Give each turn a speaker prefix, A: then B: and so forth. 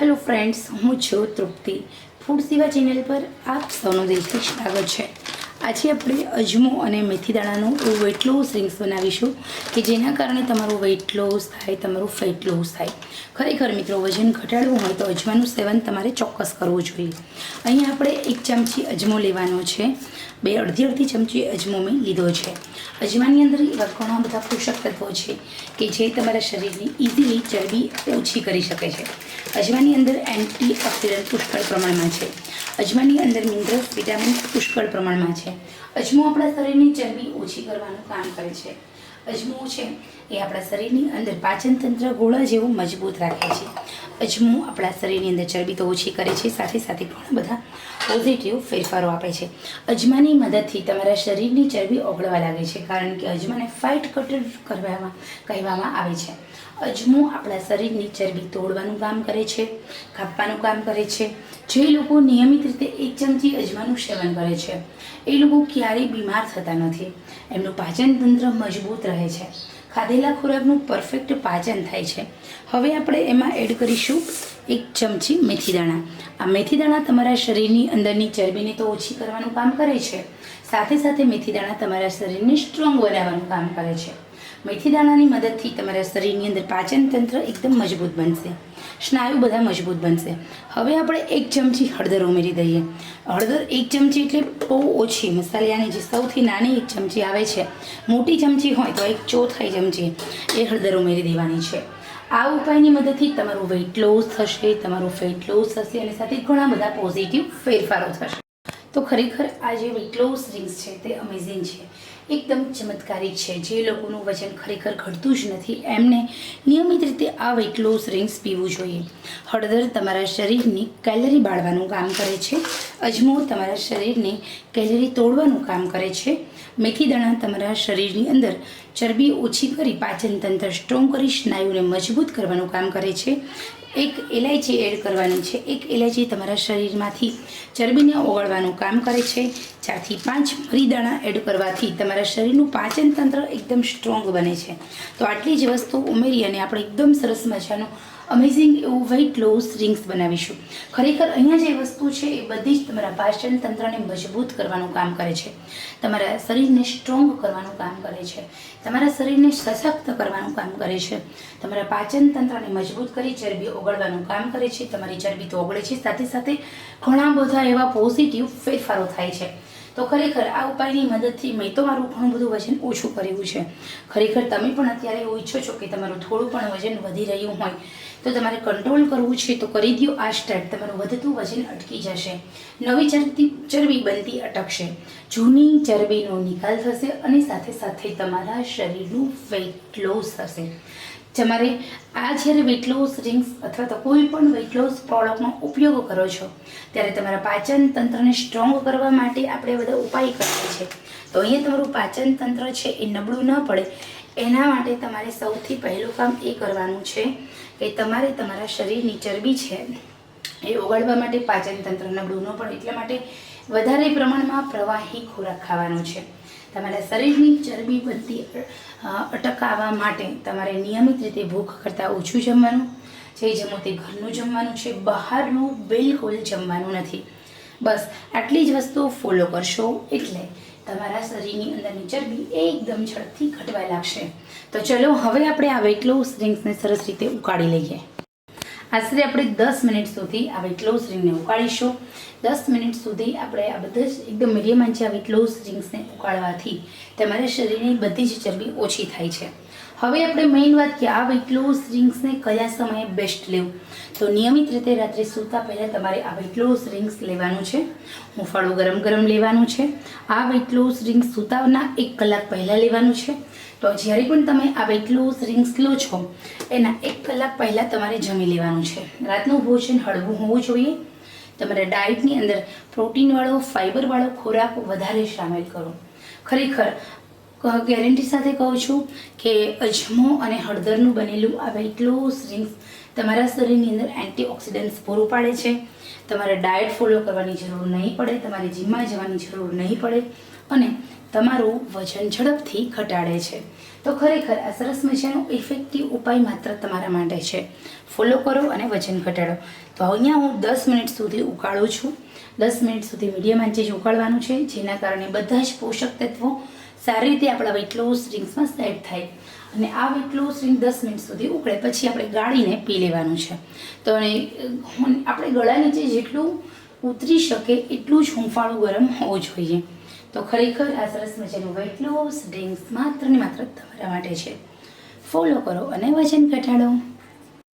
A: Hello friends હું છું તૃપ્તિ. Food સેવા ચેનલ પર આપ સૌનું દિલથી સ્વાગત છે. આજે આપણે અજમો અને મેથી દાણાનું વેટ લોસ રિંગ્સ બનાવીશું, કે જેના કારણે તમારું વેટ લોસ થાય, તમારું ફેટ લોસ થાય. ખરેખર મિત્રો, વજન ઘટાડવું હોય તો અજમાનું સેવન તમારે ચોક્કસ કરવું જોઈએ. અહીંયા આપણે એક ચમચી અજમો લેવાનો છે. બે અડધી અડધી ચમચી અજમો મેં લીધો છે. અજમાની અંદર એવા ઘણા બધા પોષક તત્વો છે કે જે તમારા શરીરની ઇઝીલી ચરબી ઓછી કરી શકે છે. અજમાની અંદર એન્ટી ઓક્સિડન્ટ પુષ્કળ પ્રમાણમાં છે. અજમાની અંદર મિનરલ્સ વિટામિન્સ પુષ્કળ પ્રમાણમાં છે. અજમો આપણા શરીરની ચરબી ઓછી કરવાનું કામ કરે છે. અજમો છે એ આપણા શરીરની અંદર પાચનતંત્ર ગોળા જેવું મજબૂત રાખે છે. અજમો આપણા શરીરની અંદર ચરબી તો ઓછી કરે છે, સાથે સાથે ઘણા બધા પોઝિટિવ ફેરફારો આપે છે. અજમાની મદદથી તમારા શરીરની ચરબી ઓગળવા લાગે છે, કારણ કે અજમાને ફાઇટ કટર કરવામાં કહેવામાં આવે છે. અજમો આપણા શરીરની ચરબી તોડવાનું કામ કરે છે, કાપવાનું કામ કરે છે. જે લોકો નિયમિત રીતે એક ચમચી અજમાનું સેવન કરે છે, એ લોકો ક્યારેય બીમાર થતા નથી. એમનું પાચન તંત્ર મજબૂત રહે છે. ખાધેલા ખોરાકનું પરફેક્ટ પાચન થાય છે. હવે આપણે એમાં એડ કરીશું એક ચમચી મેથી દાણા. આ મેથી દાણા તમારા શરીરની અંદરની ચરબીને તો ઓછી કરવાનું કામ કરે છે. સાથે સાથે મેથી દાણા તમારા શરીરને સ્ટ્રોંગ બનાવવાનું કામ કરે છે. મેથી દાણાની મદદથી તમારા શરીરની અંદર પાચન તંત્ર એકદમ મજબૂત બનશે. સ્નાયુ બધા મજબૂત બનશે. હવે આપણે એક ચમચી હળદર ઉમેરી દઈએ. હળદર એક ચમચી એટલે બહુ ઓછી. મસાલિયાની જે સૌથી નાની એક ચમચી આવે છે, મોટી ચમચી હોય તો એક ચોથાઈ ચમચી એ હળદર ઉમેરી દેવાની છે. આ ઉપાયની મદદથી તમારું વેઇટ લોસ થશે, તમારું ફેટ લોસ થશે અને સાથે ઘણા બધા પોઝિટિવ ફેરફારો થશે. તો ખરેખર આ જે વેઇટ લોસ રિંગ્સ છે તે અમેઝિંગ છે. એકદમ ચમત્કારી છે. જે લોકોનું વજન ખરેખર ઘટતું જ નથી, એમને નિયમિત રીતે આ વેઇટ લોસ રિંગ્સ પીવું જોઈએ. હળદર તમારા શરીરની કેલરી બાળવાનું કામ કરે છે. અજમો તમારા શરીરને કેલરી તોડવાનું કામ કરે છે. મેથી દાણા તમારા શરીરની અંદર ચરબી ઓછી કરી પાચન તંત્ર સ્ટ્રોંગ કરી સ્નાયુને મજબૂત કરવાનું કામ કરે છે. એક ઇલાયચી એડ કરવાની છે. એક ઇલાયચી તમારા શરીરમાંથી ચરબીને ઓગળવાનું કામ કરે છે. ચારથી પાંચ મરીદાણા એડ કરવાથી તમારા શરીરનું પાચન તંત્ર એકદમ સ્ટ્રોંગ બને છે. તો આટલી જ વસ્તુ ઉમેરી અને આપણે એકદમ સરસ મજાનું અમેઝિંગ એવું વેઇટ લોસ રિંગ્સ બનાવીશું. ખરેખર અહીંયા જે વસ્તુ છે એ બધી જ તમારા પાચન તંત્રને મજબૂત કરવાનું કામ કરે છે. તમારા શરીરને સ્ટ્રોંગ કરવાનું કામ કરે છે. તમારા શરીરને સશક્ત કરવાનું કામ કરે છે. તમારા પાચન તંત્રને મજબૂત કરી ચરબી ઓગળવાનું કામ કરે છે. તમારી ચરબી તો ઓગળે છે. સાથે સાથે ઘણા બધા એવા પોઝિટિવ ફેરફારો થાય છે. તો ખરેખર આ ઉપાયની મદદથી મેં તો મારું ઘણું બધું વજન ઓછું કર્યું છે. ખરેખર તમે પણ અત્યારે એવું ઈચ્છો છો કે તમારું થોડું પણ વજન વધી રહ્યું હોય, તો તમારે કંટ્રોલ કરવું છે તો કરી દો આ સ્ટેપ તમારું વધતું વજન અટકી જશે. નવી ચરબી ચરબી બનતી અટકશે. જૂની ચરબીનો નિકાલ થશે અને સાથે સાથે તમારા શરીરનું વેઇટ લોસ થશે. તમારે આ જ્યારે વેટ લોસ રિંગ્સ અથવા તો કોઈ પણ વેટ લોસ પ્રોડક્ટનો ઉપયોગ કરો છો, ત્યારે તમારા પાચન તંત્રને સ્ટ્રોંગ કરવા માટે આપણે બધા ઉપાય કરીએ છીએ. તો અહીંયા તમારું પાચન તંત્ર છે એ નબળું ન પડે. એના માટે તમારે સૌથી પહેલું કામ એ કરવાનું છે કે તમારે તમારા શરીરની ચરબી છે એ ઓગાળવા માટે પાચન તંત્ર નબળું ન પડે. એટલા માટે વધારે પ્રમાણમાં પ્રવાહી ખોરાક ખાવાનો છે. તમારા શરીરની ચરબી વધતી અટકાવવા માટે તમારે નિયમિત રીતે ભૂખ કરતાં ઓછું જમવાનું, જે જમો તે ઘરનું જમવાનું છે, બહારનું બિલકુલ જમવાનું નથી. બસ આટલી જ વસ્તુઓ ફોલો કરશો એટલે તમારા શરીરની અંદરની ચરબી એકદમ ઝડપથી ઘટવા લાગશે. તો ચલો હવે આપણે આ વેટ લોસ ડ્રિંક્સને સરસ રીતે ઉકાળી લઈએ. આશરે આપણે દસ મિનિટ સુધી આ વેટ લોસ રિંગને ઉકાળીશું. દસ મિનિટ સુધી આપણે આ બધા જ એકદમ મીડિયમ આંચે આ વેટ લોસ રિંગ્સને ઉકાળવાથી તમારા શરીરની બધી જ ચરબી ઓછી થાય છે. હવે આપણે મેઇન વાત કે આ વેટ લોસ રિંગ્સને કયા સમયે બેસ્ટ લેવું? તો નિયમિત રીતે રાત્રે સૂતા પહેલાં તમારે આ વેટ લોસ રિંગ્સ લેવાનું છે. હુંફાળું ગરમ ગરમ લેવાનું છે. આ વેટ લોસ રિંગ્સ સૂતાના એક કલાક પહેલાં લેવાનું છે. તો જ્યારે પણ તમે આ વેટ લોસ રિંગ્સ લો છો, એના એક કલાક પહેલાં તમારે જમી લેવાનું છે. રાતનું ભોજન હળવું હોવું જોઈએ. તમારા ડાયટની અંદર પ્રોટીનવાળો ફાઇબરવાળો ખોરાક વધારે સામેલ કરો. ખરેખર ગેરંટી સાથે કહું છું કે અજમો અને હળદરનું બનેલું આ વેટ લોસ રિંગ્સ તમારા શરીરની અંદર એન્ટીઓક્સિડન્ટ્સ પૂરું પાડે છે. તમારે ડાયટ ફોલો કરવાની જરૂર નહીં પડે, તમારે જીમમાં જવાની જરૂર નહીં પડે અને તમારું વજન ઝડપથી ઘટાડે છે. તો ખરેખર આ સરસ મજાનો ઇફેક્ટિવ ઉપાય માત્ર તમારા માટે છે. ફોલો કરો અને વજન ઘટાડો. તો અહીંયા હું દસ મિનિટ સુધી ઉકાળું છું. દસ મિનિટ સુધી મીડિયમ આંચે જ ઉકાળવાનું છે, જેના કારણે બધા જ પોષક તત્વો સારી રીતે આપણા વેટ લોસ ડ્રિંક્સમાં સેટ થાય. અને આ વેટ ડ્રિંક દસ મિનિટ સુધી ઉકળે. પછી આપણે ગાળીને પી લેવાનું છે. તો આપણે ગળા નીચે જેટલું ઉતરી શકે એટલું જ હુંફાળું ગરમ હોવું જોઈએ. તો ખરેખર આ સરસ મજાનું વેટ લોસ ડ્રિંક્સ માત્ર ને માત્ર તમારા માટે છે. ફોલો કરો અને વજન ઘટાડો.